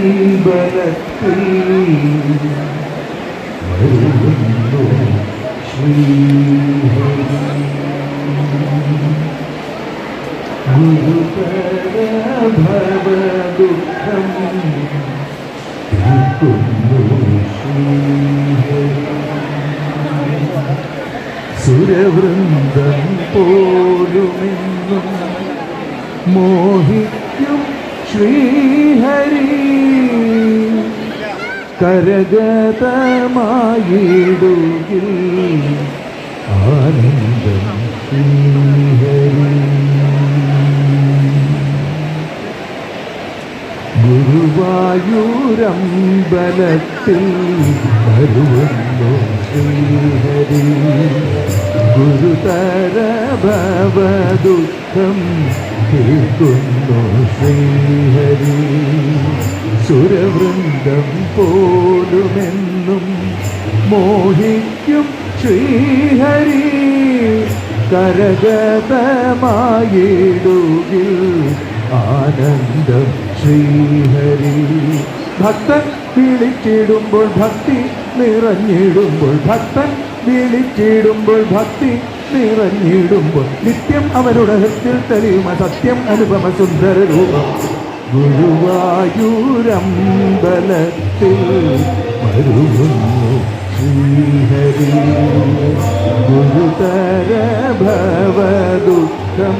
അമ്പലത്തിൽ വരുന്നു ശ്രീഹരി ഗുരുതര ഭവദുഃഖം തീർക്കുന്നു ശ്രീഹരി സുരവൃന്ദം പോലുമെന്നും മോഹിക്കും ശ്രീഹരി. കരഗതമായിടുകിൽ ആനന്ദം ശ്രീഹരി. ഗുരുവായൂരമ്പലത്തിൽ വരുന്നു ശ്രീഹരി. ഗുരുതര ഭവദുഃഖം കേൾക്കുന്നു ശ്രീഹരി സുരവൃന്ദം പോലുമെന്നും മോഹിക്കും ശ്രീഹരി കരഗതമായിടുകിൽ ആനന്ദം ശ്രീഹരി. ഭക്തൻ വിളിച്ചിടുമ്പോൾ ഭക്തി നിറഞ്ഞിടുമ്പോൾ ഭക്തൻ വിളിച്ചിടുമ്പോൾ ഭക്തി നിറഞ്ഞിടുമ്പോൾ നിത്യം അവരുടെ ഹൃത്തിൽ തെളിയുമ സത്യം അനുപമ സുന്ദര രൂപം ഗുരുവായൂരമ്പലത്തിൽ ശ്രീഹരി. ഗുരുതര ഭവദുഃഖം